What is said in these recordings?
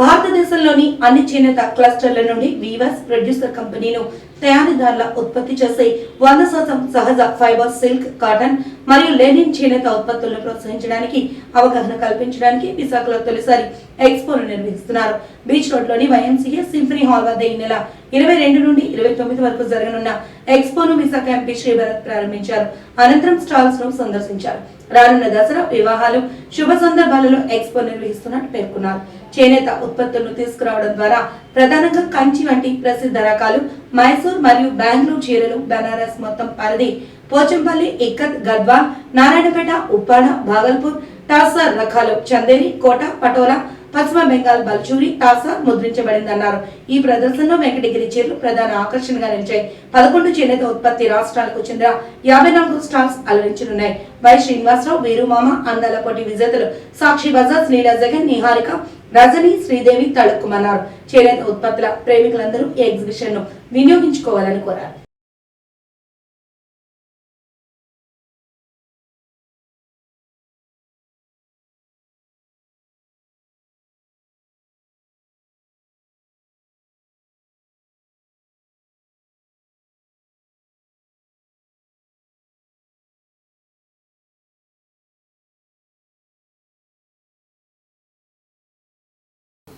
భారతదేశంలోని అన్ని చేనేత క్లస్టర్ల నుండి వీవర్స్ ప్రొడ్యూసర్ కంపెనీలు తయారీదారుల ఉత్పత్తి చేసే వంద శాతం సహజ ఫైబర్ సిల్క్ కాటన్ మరియు లెనిన్ చేనేత ఉత్పత్తులను ప్రోత్సహించడానికి అవగాహన కల్పించడానికి విశాఖలో తొలిసారి ఎక్స్పోను నిర్వహిస్తున్నారు. బీచ్ రోడ్లోని వైఎంసీఏ సింఫనీ హాల్ వద్ద ఈ నెల ఇరవై రెండు నుండి ఇరవై తొమ్మిది వరకు జరగనున్న ఎక్స్పోను విశాఖ ఎంపీ శ్రీభరత్ ప్రారంభించారు. అనంతరం స్టాల్స్ను సందర్శించారు. రానున్న దసరా వివాహాలు శుభ సందర్భాలలో ఎక్స్పో నిర్వహిస్తున్నట్టు పేర్కొన్నారు. చేనేత ఉత్పత్తులను తీసుకురావడం ద్వారా ప్రధానంగా కంచి వంటి ప్రసిద్ధ రకాలు మైసూర్ మరియు బెంగళూరు చీరలు బెనారస్ మొత్తం పరిధి పోచంపల్లి ఇక్కత్ గద్వాల్ నారాయణపేట ఉప్పాడ భాగల్పూర్ టాసర్ రకాలు చందేరి కోట పటోలా పశ్చిమ బెంగాల్ బల్చూరి తాసా ముద్రించబడిందన్నారు. ఈ ప్రదర్శనలో వెంకటగిరి చీరలు ప్రధాన ఆకర్షణగా నిలిచాయి. పదకొండు చేనేత ఉత్పత్తి రాష్ట్రాలకు చెందిన యాభై నాలుగు స్టాల్స్ అలరించనున్నాయి. వై శ్రీనివాసరావు వీరుమామ అందాల పోటీ విజేతలు సాక్షి బజాజ్ లీలా జగన్ నిహారిక రజని శ్రీదేవి తళుక్కుమన్నారు. చేనేత ఉత్పత్తుల ప్రేమికులందరూ ఈ ఎగ్జిబిషన్ను వినియోగించుకోవాలని కోరారు.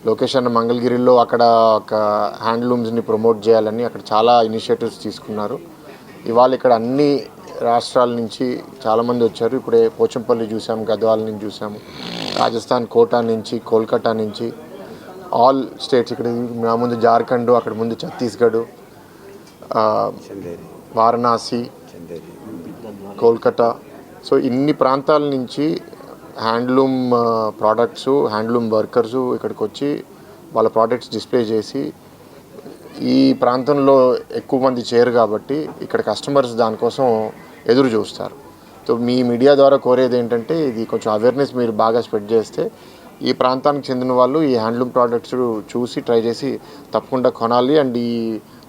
లొకేషన్ మంగళగిరిలో అక్కడ ఒక హ్యాండ్లూమ్స్ని ప్రమోట్ చేయాలని అక్కడ చాలా ఇనిషియేటివ్స్ తీసుకున్నారు. ఇవాళ ఇక్కడ అన్ని రాష్ట్రాల నుంచి చాలామంది వచ్చారు. ఇప్పుడే పోచంపల్లి చూసాం గద్వాల నుంచి చూసాము రాజస్థాన్ కోటా నుంచి కోల్కతా నుంచి. ఆల్ స్టేట్స్ ఇక్కడ మా ముందు జార్ఖండ్ అక్కడ ముందు ఛత్తీస్గఢ్ వారణాసి కోల్కతా. సో ఇన్ని ప్రాంతాల నుంచి హ్యాండ్లూమ్ ప్రోడక్ట్స్ హ్యాండ్లూమ్ వర్కర్స్ ఇక్కడికి వచ్చి వాళ్ళ ప్రోడక్ట్స్ డిస్ప్లే చేసి ఈ ప్రాంతంలో ఎక్కువ మంది చేరు కాబట్టి ఇక్కడ కస్టమర్స్ దానికోసం ఎదురు చూస్తారు. సో మీ మీడియా ద్వారా కోరేది ఏంటంటే ఇది కొంచెం అవేర్నెస్ మీరు బాగా స్ప్రెడ్ చేస్తే ఈ ప్రాంతానికి చెందిన వాళ్ళు ఈ హ్యాండ్లూమ్ ప్రోడక్ట్స్ చూసి ట్రై చేసి తప్పకుండా కొనాలి. అండ్ ఈ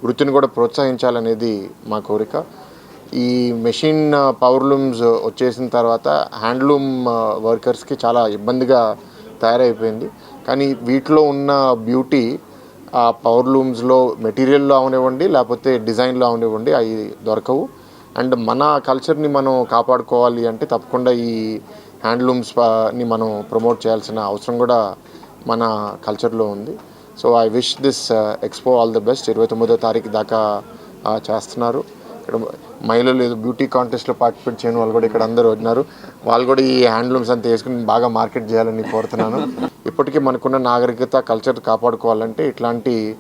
వృత్తిని కూడా ప్రోత్సహించాలనేది మా కోరిక. ఈ మెషిన్ పవర్లూమ్స్ వచ్చేసిన తర్వాత హ్యాండ్లూమ్ వర్కర్స్కి చాలా ఇబ్బందిగా తయారైపోయింది. కానీ వీటిలో ఉన్న బ్యూటీ ఆ పవర్లూమ్స్లో మెటీరియల్లో అవనివ్వండి లేకపోతే డిజైన్లో అవనివ్వండి అవి దొరకవు. అండ్ మన కల్చర్ని మనం కాపాడుకోవాలి అంటే తప్పకుండా ఈ హ్యాండ్లూమ్స్ని మనం ప్రమోట్ చేయాల్సిన అవసరం కూడా మన కల్చర్లో ఉంది. So I wish this expo all the best. ఇరవై తొమ్మిదో తారీఖు దాకా చేస్తున్నారు. ఇక్కడ మహిళలు ఏదో బ్యూటీ కాంటెస్ట్లో పార్టిసిపేట్ చేయని వాళ్ళు కూడా ఇక్కడ అందరూ ఉన్నారు. వాళ్ళు కూడా ఈ హ్యాండ్లూమ్స్ అంతా వేసుకుని బాగా మార్కెట్ చేయాలని కోరుతున్నాను. ఇప్పటికీ మనకున్న నాగరికత కల్చర్ కాపాడుకోవాలంటే ఇట్లాంటి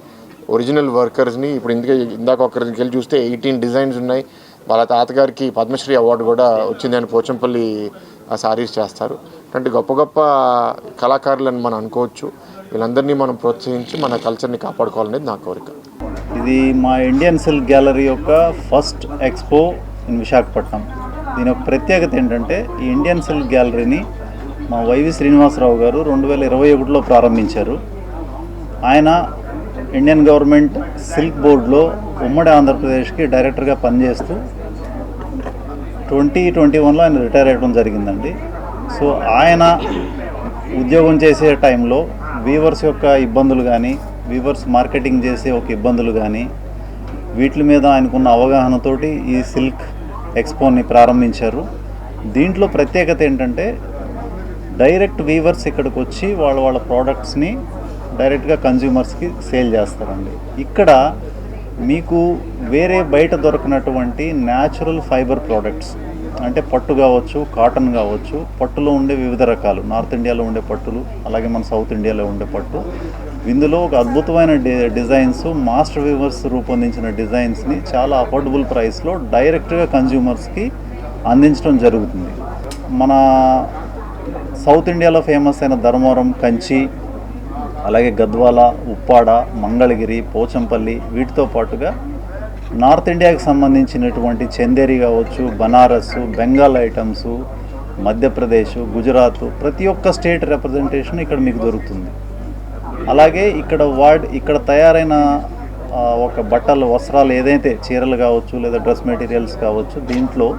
ఒరిజినల్ వర్కర్స్ని ఇప్పుడు ఇందుకే ఇందాక ఒకరికి వెళ్ళి చూస్తే ఎయిటీన్ డిజైన్స్ ఉన్నాయి. వాళ్ళ తాతగారికి పద్మశ్రీ అవార్డు కూడా వచ్చింది అని పోచంపల్లి ఆ సారీస్ చేస్తారు. అంటే గొప్ప గొప్ప కళాకారులను మనం అనుకోవచ్చు. వీళ్ళందరినీ మనం ప్రోత్సహించి మన కల్చర్ని కాపాడుకోవాలనేది నా కోరిక. ఇది మా ఇండియన్ సిల్క్ గ్యాలరీ యొక్క ఫస్ట్ ఎక్స్పో ఇన్ విశాఖపట్నం దీని యొక్క ప్రత్యేకత ఏంటంటే ఈ ఇండియన్ సిల్క్ గ్యాలరీని మా వైవి శ్రీనివాసరావు గారు రెండు వేల ఇరవై ఒకటిలో ప్రారంభించారు. ఆయన ఇండియన్ గవర్నమెంట్ సిల్క్ బోర్డులో ఉమ్మడి ఆంధ్రప్రదేశ్కి డైరెక్టర్గా పనిచేస్తూ ట్వంటీ ట్వంటీ వన్లో ఆయన రిటైర్ అయ్యడం జరిగిందండి. సో ఆయన ఉద్యోగం చేసే టైంలో వీవర్స్ యొక్క ఇబ్బందులు కానీ వీవర్స్ మార్కెటింగ్ చేసే ఒక ఇబ్బందులు కానీ వీటి మీద ఆయనకున్న అవగాహనతోటి ఈ సిల్క్ ఎక్స్పోని ప్రారంభించారు. దీంట్లో ప్రత్యేకత ఏంటంటే డైరెక్ట్ వీవర్స్ ఇక్కడికి వచ్చి వాళ్ళ వాళ్ళ ప్రోడక్ట్స్ని డైరెక్ట్గా కన్జ్యూమర్స్కి సేల్ చేస్తారండి. ఇక్కడ మీకు వేరే బయట దొరకనటువంటి న్యాచురల్ ఫైబర్ ప్రోడక్ట్స్ అంటే పట్టు కావచ్చు కాటన్ కావచ్చు పట్టులో ఉండే వివిధ రకాలు. నార్త్ ఇండియాలో ఉండే పట్టులు అలాగే మన సౌత్ ఇండియాలో ఉండే పట్టు. ఇందులో ఒక అద్భుతమైన డి డిజైన్స్ మాస్టర్ వీవర్స్ రూపొందించిన డిజైన్స్ని చాలా అఫోర్డబుల్ ప్రైస్లో డైరెక్ట్గా కన్జ్యూమర్స్కి అందించడం జరుగుతుంది. మన సౌత్ ఇండియాలో ఫేమస్ అయిన ధర్మవరం కంచి అలాగే గద్వాల ఉప్పాడ మంగళగిరి పోచంపల్లి వీటితో పాటుగా నార్త్ ఇండియాకి సంబంధించినటువంటి చందేరి కావచ్చు బనారస్ బెంగాల్ ఐటమ్స్ మధ్యప్రదేశ్ గుజరాత్ ప్రతి ఒక్క స్టేట్ రిప్రజెంటేషన్ ఇక్కడ మీకు దొరుకుతుంది. అలాగే ఇక్కడ వాడ్ ఇక్కడ తయారైన ఒక బట్టలు వస్త్రాలు ఏదైతే చీరలు కావచ్చు లేదా డ్రెస్ మెటీరియల్స్ కావచ్చు దీంట్లో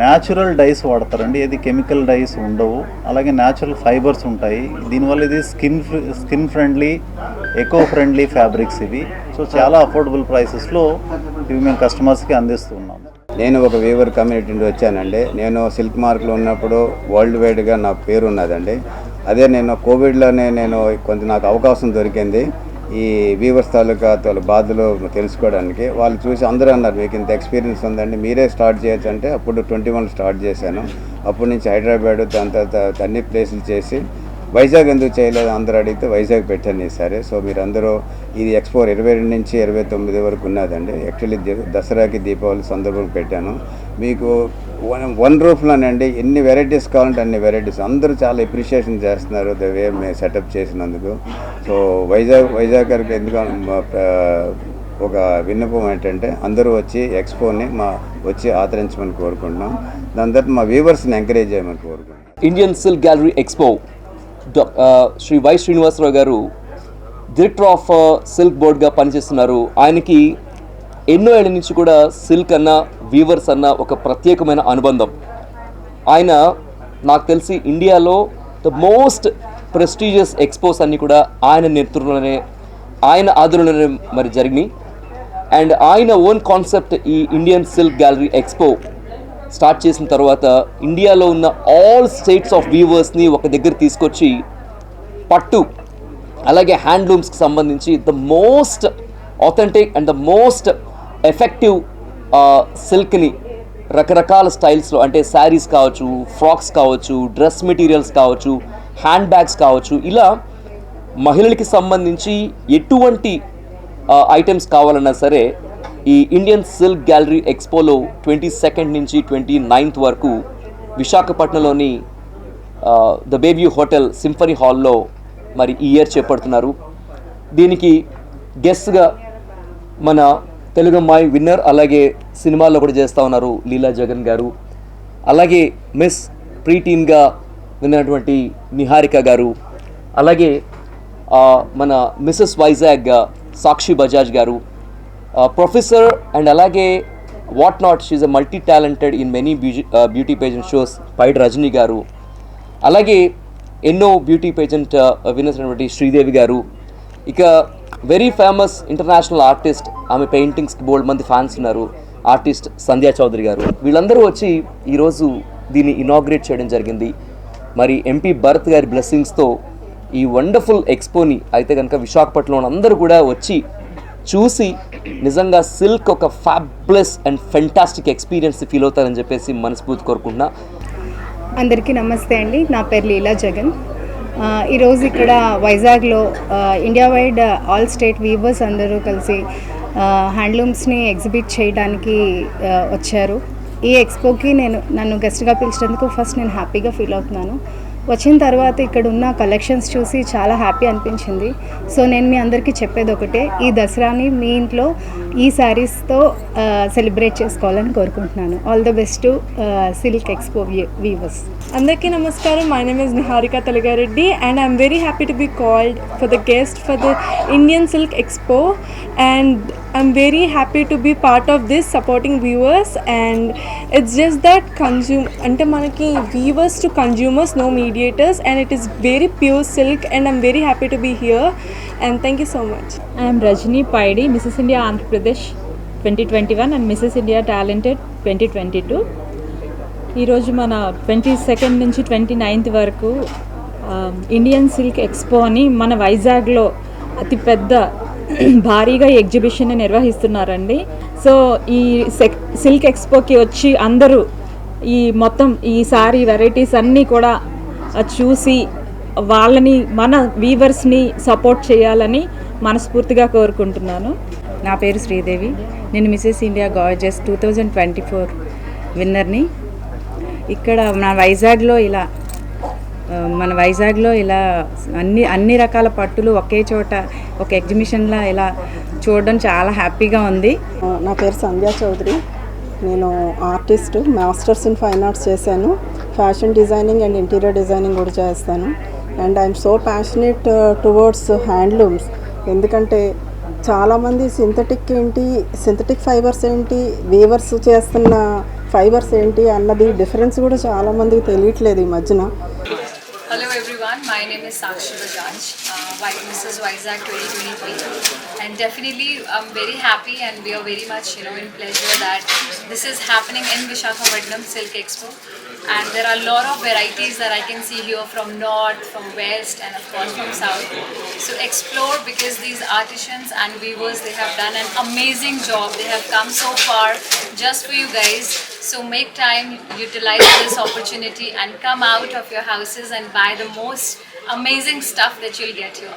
న్యాచురల్ డైస్ వాడతారండి. ఏది కెమికల్ డైస్ ఉండవు. అలాగే న్యాచురల్ ఫైబర్స్ ఉంటాయి. దీనివల్ల ఇది skin skin friendly eco friendly fabrics ఇవి. సో చాలా అఫోర్డబుల్ ప్రైసెస్లో ఇవి మేము కస్టమర్స్కి అందిస్తున్నాము నేను ఒక వీవర్ కమ్యూనిటీ నుండి వచ్చానండి. నేను సిల్క్ మార్క్లో ఉన్నప్పుడు వరల్డ్ వైడ్గా నా పేరు ఉన్నదండి అదే నేను కోవిడ్లోనే నేను కొంచెం నాకు అవకాశం దొరికింది. ఈ వీవర్స్ తాలూకా బాధలు తెలుసుకోవడానికి వాళ్ళు చూసి అందరూ అన్నారు మీకు ఇంత ఎక్స్పీరియన్స్ ఉందండి మీరే స్టార్ట్ చేయొచ్చు. అంటే అప్పుడు ట్వంటీ వన్ స్టార్ట్ చేశాను. అప్పటి నుంచి హైదరాబాద్ దాని తర్వాత అన్ని ప్లేసులు చేసి వైజాగ్ ఎందుకు చేయలేదు? అందరూ అడిగితే వైజాగ్ పెట్టాను సరే. సో మీరు అందరూ ఇది ఎక్స్పోర్ ఇరవై రెండు నుంచి ఇరవై తొమ్మిది వరకు ఉన్నదండి. యాక్చువల్లీ దసరాకి దీపావళి సందర్భంగా పెట్టాను. మీకు వన్ వన్ రూఫ్లోనండి ఎన్ని వెరైటీస్ కావాలంటే అన్ని వెరైటీస్. అందరూ చాలా ఎప్రిషియేషన్ చేస్తున్నారు ద వే మేము సెటప్ చేసినందుకు. సో వైజాగ్ వైజాగ్ గారికి ఎందుకు మా, ఒక విన్నపం ఏంటంటే అందరూ వచ్చి ఎక్స్పోని మా వచ్చి ఆదరించమని కోరుకుంటున్నాం. దాని తర్వాత మా వ్యూవర్స్ని ఎంకరేజ్ చేయమని కోరుకుంటున్నాం. Indian silk gallery expo Shri Y Srinivasarao గారు డైరెక్టర్ ఆఫ్ సిల్క్ బోర్డ్గా పనిచేస్తున్నారు. ఆయనకి ఎన్నో ఏళ్ళ నుంచి కూడా సిల్క్ అన్న వీవర్స్ అన్న ఒక ప్రత్యేకమైన అనుబంధం. ఆయన నాకు తెలిసి ఇండియాలో ద మోస్ట్ ప్రెస్టీజియస్ ఎక్స్పోస్ అన్నీ కూడా ఆయన నేతృత్వంలోనే ఆయన ఆధ్వర్యంలోనే మరి జరిగినాయి. అండ్ ఆయన ఓన్ కాన్సెప్ట్ ఈ Indian silk gallery expo start చేసిన తర్వాత ఇండియాలో ఉన్న ఆల్ స్టేట్స్ ఆఫ్ వీవర్స్ని ఒక దగ్గర తీసుకొచ్చి పట్టు అలాగే హ్యాండ్లూమ్స్కి సంబంధించి the most authentic and the most effective సిల్క్ని రకరకాల స్టైల్స్లో అంటే శారీస్ కావచ్చు ఫ్రాక్స్ కావచ్చు డ్రెస్ మెటీరియల్స్ కావచ్చు హ్యాండ్ బ్యాగ్స్ కావచ్చు ఇలా మహిళలకి సంబంధించి ఎటువంటి ఐటమ్స్ కావాలన్నా సరే ఈ ఇండియన్ సిల్క్ గ్యాలరీ ఎక్స్పోలో ట్వంటీ సెకండ్ నుంచి ట్వంటీ నైన్త్ వరకు విశాఖపట్నంలోని ద బేబీ హోటల్ సింఫనీ హాల్లో మరి ఈ ఇయర్ చేపడుతున్నారు. దీనికి గెస్ట్గా మన తెలుగు అమ్మాయి విన్నర్ అలాగే సినిమాల్లో కూడా చేస్తూ ఉన్నారు లీలా జగన్ గారు. అలాగే మిస్ ప్రీటీన్గా విన్నటువంటి నిహారిక గారు. అలాగే మన మిస్సెస్ వైజాగ్ సాక్షి బజాజ్ గారు. ప్రొఫెసర్ అండ్ అలాగే what not she a multi talented in many beauty beauty pageant shows పైడ్ Rajani గారు. అలాగే ఎన్నో బ్యూటీ పేజెంట్ విన్నటువంటి శ్రీదేవి గారు. ఇక వెరీ ఫేమస్ ఇంటర్నేషనల్ ఆర్టిస్ట్ ఆమె పెయింటింగ్స్కి బోల్డ్ మంది ఫ్యాన్స్ ఉన్నారు ఆర్టిస్ట్ సంధ్యా చౌదరి గారు. వీళ్ళందరూ వచ్చి ఈరోజు దీన్ని ఇనాగ్రేట్ చేయడం జరిగింది. మరి ఎంపీ భరత్ గారి బ్లెస్సింగ్స్తో ఈ వండర్ఫుల్ ఎక్స్పోని అయితే కనుక విశాఖపట్నంలో అందరూ కూడా వచ్చి చూసి నిజంగా సిల్క్ ఒక fabulous and fantastic experience feel అవుతారని చెప్పేసి మనస్ఫూర్తి కోరుకుంటున్నా. అందరికీ నమస్తే అండి. నా పేరు లీలా జగన్. ఈరోజు ఇక్కడ వైజాగ్లో India wide all state weavers అందరూ కలిసి హ్యాండ్లూమ్స్ని ఎగ్జిబిట్ చేయడానికి వచ్చారు. ఈ ఎక్స్పోకి నేను నన్ను గెస్ట్గా పిలిచినందుకు ఫస్ట్ నేను హ్యాపీగా ఫీల్ అవుతున్నాను. వచ్చిన తర్వాత ఇక్కడ ఉన్న కలెక్షన్స్ చూసి చాలా హ్యాపీ అనిపించింది. సో నేను మీ అందరికీ చెప్పేది ఒకటే ఈ దసరాని మీ ఇంట్లో ఈ శారీస్తో సెలబ్రేట్ చేసుకోవాలని కోరుకుంటున్నాను. All the best to silk expo weavers అందరికీ నమస్కారం. My name is Niharika Telugareddy and I'm very happy to be called for the guest for the Indian silk expo and I'm very happy to be part of this supporting viewers and it's just that consume అంటే మనకి viewers to consumers no mediators and it is very pure silk and I'm very happy to be here and thank you so much I am India Andhra Pradesh twenty twenty one and 2021 and Mrs. India Talented 2022. ఈరోజు మన twenty second నుంచి twenty ninth వరకు Indian silk expo అని మన వైజాగ్లో అతిపెద్ద భారీగా ఈ ఎగ్జిబిషన్ని నిర్వహిస్తున్నారండి. సో ఈ సెక్ సిల్క్ ఎక్స్పోకి వచ్చి అందరూ ఈ మొత్తం ఈ సారీ వెరైటీస్ అన్నీ కూడా చూసి వాళ్ళని మన వీవర్స్ని సపోర్ట్ చేయాలని మనస్ఫూర్తిగా కోరుకుంటున్నాను. నా పేరు శ్రీదేవి. నేను Mrs India gorgeous two thousand twenty four విన్నర్ని. ఇక్కడ నా వైజాగ్లో ఇలా మన వైజాగ్లో ఇలా అన్ని అన్ని రకాల పట్టులు ఒకే చోట ఒక ఎగ్జిబిషన్లా ఇలా చూడడం చాలా హ్యాపీగా ఉంది. నా పేరు సంధ్యా చౌదరి. నేను artist masters in fine arts చేశాను. Fashion designing and interior designing కూడా చేస్తాను. And I'm so passionate towards handlooms. ఎందుకంటే చాలామంది సింథటిక్ ఏంటి సింథటిక్ ఫైబర్స్ ఏంటి వేవర్స్ చేస్తున్న ఫైబర్స్ ఏంటి అన్నది డిఫరెన్స్ కూడా చాలామందికి తెలియట్లేదు ఈ మధ్యన. My name is Sakshi Bajaj, uh, White Mrs. Vizag 2023 and definitely I'm very happy and we are very much you know in pleasure that this is happening in Vishakhapatnam Silk Expo and there are a lot of varieties that I can see here from north, from west and of course from south. So explore because these artisans and weavers they have done an amazing job. They have come so far just for you guys. So make time, utilize this opportunity and come out of your houses and buy the most amazing stuff that you'll get here.